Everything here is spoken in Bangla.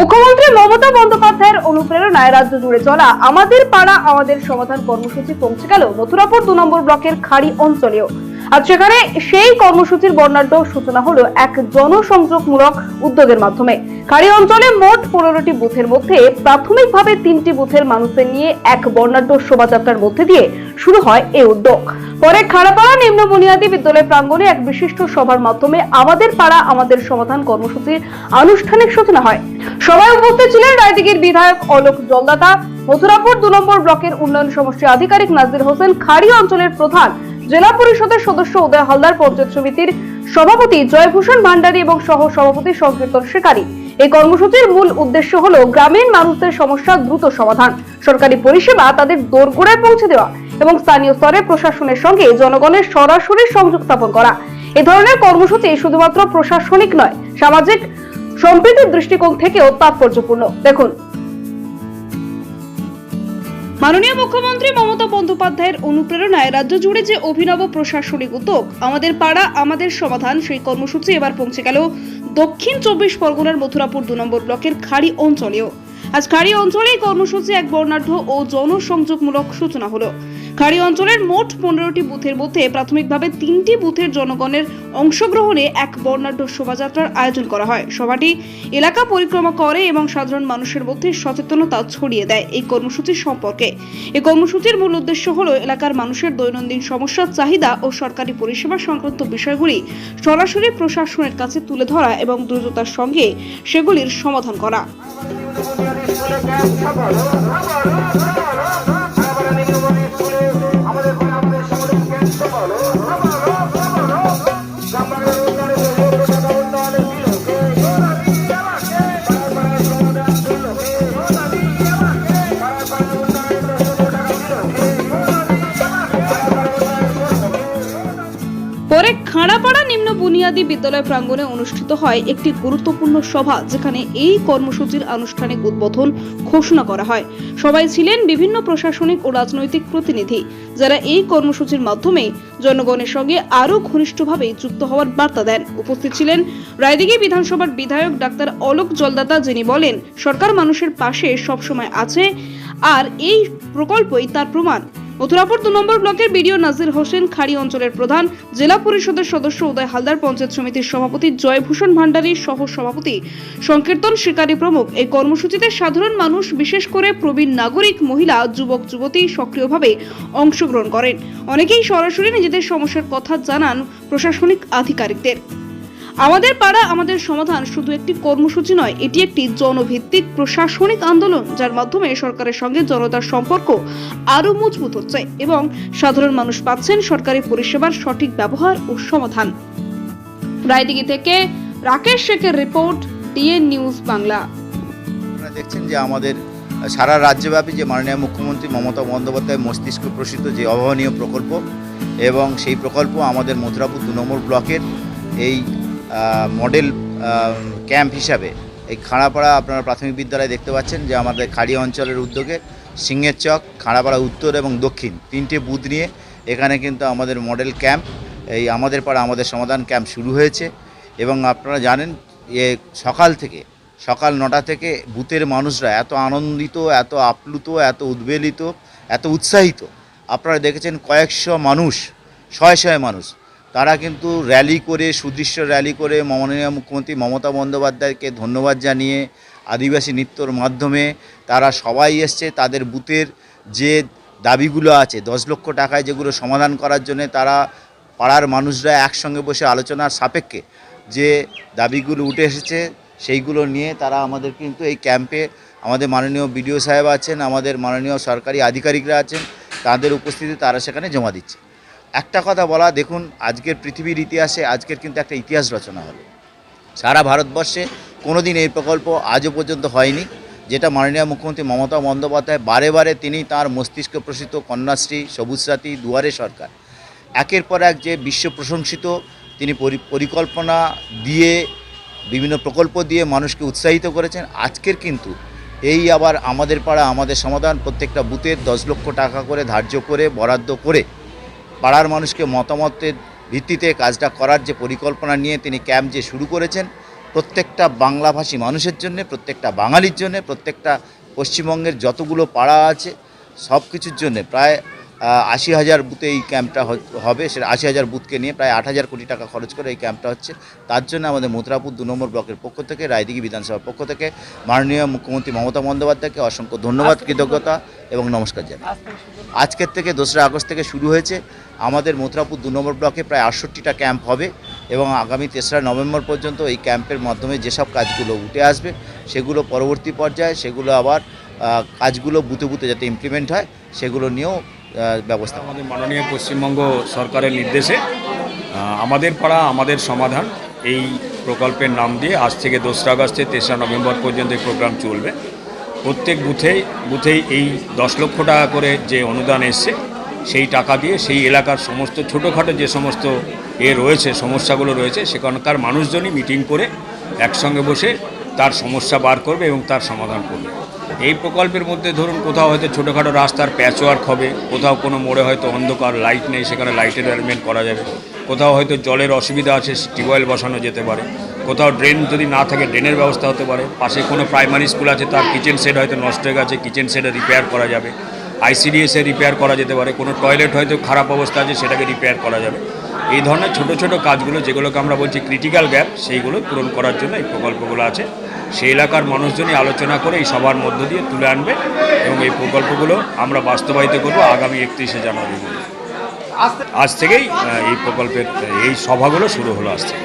মুখ্যমন্ত্রী মমতা বন্দ্যোপাধ্যায়ের অনুপ্রেরণায় রাজ্য জুড়ে চলা আমাদের পাড়া, আমাদের সমাধান কর্মসূচি পৌঁছে গেল মথুরাপুর দু নম্বর ব্লকের খাড়ি অঞ্চলেও। আজ সেখানে সেই কর্মসূচির বর্ণাঢ্য সূচনা হলো এক জনসংযোগমূলক উদ্যোগের মাধ্যমে। খাড়ি অঞ্চলে মোট পনেরোটি বুথের মধ্যে প্রাথমিকভাবে তিনটি বুথের মানুষদের নিয়ে এক বর্ণাঢ্য শোভাযাত্রার মধ্যে দিয়ে শুরু হয় এই উদ্যোগ। পরে খাড়াপাড়া নিম্ন বুনিয়াদী বিদ্যালয় প্রাঙ্গণে এক বিশিষ্ট সভার মাধ্যমে আমাদের পাড়া আমাদের সমাধান কর্মসূচির আনুষ্ঠানিক সূচনা হয়। সভায় উপস্থিত ছিলেন রায়দিঘির বিধায়ক অলোক জলদাতা, মথুরাপুর দু নম্বর ব্লকের উন্নয়ন সমষ্টি আধিকারিক নাজির হোসেন, খাড়ি অঞ্চলের প্রধান জেলা পরিষদের সদস্য উদয় হালদার, পঞ্চায়েত সমিতির সভাপতি জয়ভূষণ ভান্ডারী এবং সহ সভাপতি সংকীর্তন শিকারী। এই কর্মসূচির মূল উদ্দেশ্য হল গ্রামীণ মানুষদের সমস্যা দ্রুত সমাধান। সরকারি পরিষেবা তাদের দোরগোড়ায় পৌঁছে দেওয়া এবং স্থানীয় স্তরে প্রশাসনের সঙ্গে জনগণের সরাসরি সংযোগ স্থাপন করা। এ ধরনের কর্মসূচি শুধুমাত্র প্রশাসনিক নয়, সামাজিক সম্প্রীতির দৃষ্টিকোণ থেকেও তাৎপর্যপূর্ণ। দেখুন। মাননীয় মুখ্যমন্ত্রী মমতা বন্দ্যোপাধ্যায়ের অনুপ্রেরণায় রাজ্য জুড়ে যে অভিনব প্রশাসনিক উদ্যোগ, আমাদের পাড়া, আমাদের সমাধান, সেই কর্মসূচি এবার পৌঁছে গেল দক্ষিণ চব্বিশ পরগনার মথুরাপুর দু নম্বর ব্লকের খাড়ি অঞ্চলেও। আজ খাড়ি অঞ্চলে কর্মসূচি এক বর্ণাঢ্য ও জনসংযোগমূলক সূচনা হলো। খাড়ি অঞ্চলের মোট পনেরোটি বুথের মধ্যে প্রাথমিকভাবে তিনটি বুথের জনগণের অংশগ্রহণে এক বর্ণাঢ্য শোভাযাত্রার আয়োজন করা হয়। সভাটি এলাকা পরিক্রমা করে এবং সাধারণ মানুষের মধ্যে সচেতনতা ছড়িয়ে দেয় এই কর্মসূচির সম্পর্কে। এই কর্মসূচির মূল উদ্দেশ্য হল এলাকার মানুষের দৈনন্দিন সমস্যার চাহিদা ও সরকারি পরিষেবা সংক্রান্ত বিষয়গুলি সরাসরি প্রশাসনের কাছে তুলে ধরা এবং দ্রুততার সঙ্গে সেগুলির সমাধান করা। বুনিয়াদী বিদ্যালয় প্রাঙ্গণে অনুষ্ঠিত হয় একটি গুরুত্বপূর্ণ সভা, যেখানে এই কর্মসূচির আনুষ্ঠানিক উদ্বোধন ঘোষণা করা হয়। সবাই ছিলেন বিভিন্ন প্রশাসনিক ও রাজনৈতিক প্রতিনিধি, যারা এই কর্মসূচির মাধ্যমে জনগণের সঙ্গে আরও ঘনিষ্ঠভাবে যুক্ত হওয়ার বার্তা দেন। উপস্থিত ছিলেন রায়দিঘি বিধানসভার বিধায়ক ডাক্তার অলোক জলদাতা, যিনি বলেন, সরকার মানুষের পাশে সবসময় আছে, আর এই প্রকল্পই তার প্রমাণ। মথুরাপুর দু নম্বর ব্লকের বিডিও নাজির হোসেন খাড়ি অঞ্চলের প্রধান, জেলা পরিষদের সদস্য উদয় হালদার, পঞ্চায়েত সমিতির সভাপতি জয়ভূষণ ভান্ডারী সহ সভাপতি সংকীর্তন শিকারী প্রমুখ। এই কর্মসূচিতে সাধারণ মানুষ, বিশেষ করে প্রবীণ নাগরিক, মহিলা, যুবক, যুবতী সক্রিয়ভাবে অংশগ্রহণ করেন। অনেকেই সরাসরি নিজেদের সমস্যার কথা জানান প্রশাসনিক আধিকারিকদের। আমাদের পাড়া, আমাদের সমাধান শুধু একটি কর্মসূচি নয়, এটি একটি জনভিত্তিক প্রশাসনিক আন্দোলন, যার মাধ্যমে সরকারের সঙ্গে জনতার সম্পর্ক আরও মজবুত হচ্ছে এবং সাধারণ মানুষ পাচ্ছেন সরকারি পরিষেবার সঠিক ব্যবহার ও সমাধান। রায়দিঘি থেকে রাকেশ শেখের রিপোর্ট ডিএন নিউজ বাংলা। আপনারা দেখছেন যে আমাদের সারা রাজ্যব্যাপী যে মাননীয় মুখ্যমন্ত্রী মমতা বন্দ্যোপাধ্যায় মস্তিষ্ক প্রসিদ্ধ যে অভাবনীয় প্রকল্প এবং সেই প্রকল্প আমাদের মথুরাপুর দু নম্বর ব্লকের এই মডেল ক্যাম্প হিসাবে। এই খাড়াপাড়া আপনারা প্রাথমিক বিদ্যালয়ে দেখতে পাচ্ছেন যে আমাদের খাড়ি অঞ্চলের উদ্যোগে সিংহের চক, খাড়াপাড়া উত্তর এবং দক্ষিণ তিনটে বুথ নিয়ে এখানে কিন্তু আমাদের মডেল ক্যাম্প, এই আমাদের পাড়া আমাদের সমাধান ক্যাম্প শুরু হয়েছে। এবং আপনারা জানেন এ সকাল থেকে, সকাল নটা থেকে বুথের মানুষরা এত আনন্দিত, এত আপ্লুত, এত উদ্বেলিত, এত উৎসাহিত। আপনারা দেখেছেন কয়েকশো মানুষ শয়ে শয়ে মানুষ তারা কিন্তু র্যালি করে, সুদৃশ্য র্যালি করে মাননীয় মুখ্যমন্ত্রী মমতা বন্দ্যোপাধ্যায়কে ধন্যবাদ জানিয়ে আদিবাসী নৃত্যর মাধ্যমে তারা সবাই এসছে। তাদের বুথের যে দাবিগুলো আছে, দশ লক্ষ টাকায় যেগুলো সমাধান করার জন্য তারা পাড়ার মানুষরা একসঙ্গে বসে আলোচনার সাপেক্ষে যে দাবিগুলো উঠে এসেছে, সেইগুলো নিয়ে তারা আমাদের কিন্তু এই ক্যাম্পে আমাদের মাননীয় বিডিও সাহেব আছেন, আমাদের মাননীয় সরকারি আধিকারিকরা আছেন, তাদের উপস্থিতি তারা সেখানে জমা দিচ্ছে। একটা কথা বলা, দেখুন, আজকের পৃথিবীর ইতিহাসে আজকের কিন্তু একটা ইতিহাস রচনা হলো। সারা ভারতবর্ষে কোনো দিন এই প্রকল্প আজও পর্যন্ত হয়নি, যেটা মাননীয় মুখ্যমন্ত্রী মমতা বন্দ্যোপাধ্যায় বারে বারে তিনি তার মস্তিষ্ক প্রসিত কন্যাশ্রী সবুজ সাথী দুয়ারে সরকার। একের পর এক যে বিশ্ব প্রশংসিত, তিনি পরি- পরিকল্পনা দিয়ে, বিভিন্ন প্রকল্প দিয়ে মানুষকে উৎসাহিত করেছেন। আজকের কিন্তু এই আবার আমাদের পাড়া, আমাদের সমাধান প্রত্যেকটা বুথের দশ লক্ষ টাকা করে ধার্য করে, বরাদ্দ করে পাড়ার মানুষকে মতামতের ভিত্তিতে কাজটা করার যে পরিকল্পনা নিয়ে তিনি ক্যাম্প যে শুরু করেছেন প্রত্যেকটা বাংলাভাষী মানুষের জন্য প্রত্যেকটা বাঙালির জন্য প্রত্যেকটা পশ্চিমবঙ্গের যতগুলো পাড়া আছে সব কিছুর জন্য প্রায় আশি হাজার বুথে এই ক্যাম্পটা হবে। সেটা আশি হাজার বুথকে নিয়ে প্রায় আট হাজার কোটি টাকা খরচ করে এই ক্যাম্পটা হচ্ছে। তার জন্য আমাদের মথুরাপুর দু নম্বর ব্লকের পক্ষ থেকে রায়দিঘি বিধানসভার পক্ষ থেকে মাননীয় মুখ্যমন্ত্রী মমতা বন্দ্যোপাধ্যায়কে অসংখ্য ধন্যবাদ কৃতজ্ঞতা এবং নমস্কার জানাই। আজকের থেকে দোসরা আগস্ট থেকে শুরু হয়েছে। আমাদের মথুরাপুর দু নম্বর ব্লকে প্রায় আটষট্টিটা ক্যাম্প হবে এবং আগামী তেসরা নভেম্বর পর্যন্ত এই ক্যাম্পের মাধ্যমে যেসব কাজগুলো উঠে আসবে, সেগুলো পরবর্তী পর্যায়ে, সেগুলো আবার কাজগুলো বুথে বুথে যাতে ইমপ্লিমেন্ট হয়, সেগুলো নিয়েও ব্যবস্থা আমাদের মাননীয় পশ্চিমবঙ্গ সরকারের নির্দেশে আমাদের পাড়া, আমাদের সমাধান, এই প্রকল্পের নাম দিয়ে আজ থেকে দোসরা আগস্টে তেসরা নভেম্বর পর্যন্ত এই প্রোগ্রাম চলবে। প্রত্যেক বুথেই বুথেই এই দশ লক্ষ টাকা করে যে অনুদান এসছে সেই টাকা দিয়ে সেই এলাকার সমস্ত, ছোটোখাটো যে সমস্ত এ রয়েছে, সমস্যাগুলো রয়েছে, সেখানকার মানুষজনই মিটিং করে একসঙ্গে বসে তার সমস্যা বার করবে এবং তার সমাধান করবে। এই প্রকল্পের মধ্যে ধরুন কোথাও হয়তো ছোটোখাটো রাস্তার প্যাচওয়ার্ক হবে, কোথাও কোনো মোড়ে হয়তো অন্ধকার লাইট নেই, সেখানে লাইটের অ্যারেঞ্জমেন্ট করা যাবে। কোথাও হয়তো জলের অসুবিধা আছে, টিউবওয়েল বসানো যেতে পারে। কোথাও ড্রেন যদি না থাকে, ড্রেনের ব্যবস্থা হতে পারে। পাশে কোনো প্রাইমারি স্কুল আছে, তার কিচেন সেট হয়তো নষ্ট হয়ে গেছে কিচেন সেটে রিপেয়ার করা যাবে। আইসিডিএসে রিপেয়ার করা যেতে পারে। কোনো টয়লেট হয়তো খারাপ অবস্থা আছে, সেটাকে রিপেয়ার করা যাবে। এই ধরনের ছোট ছোট কাজগুলো, যেগুলোকে আমরা বলছি ক্রিটিক্যাল গ্যাপ সেইগুলো পূরণ করার জন্য এই প্রকল্পগুলো আছে। সেই এলাকার মানুষজনই আলোচনা করে এই সবার মধ্য দিয়ে তুলে আনবে এবং এই প্রকল্পগুলো আমরা বাস্তবায়িত করব আগামী একত্রিশে জানুয়ারি। আজ থেকেই এই প্রকল্পের, এই সভাগুলো শুরু হলো আজ থেকে।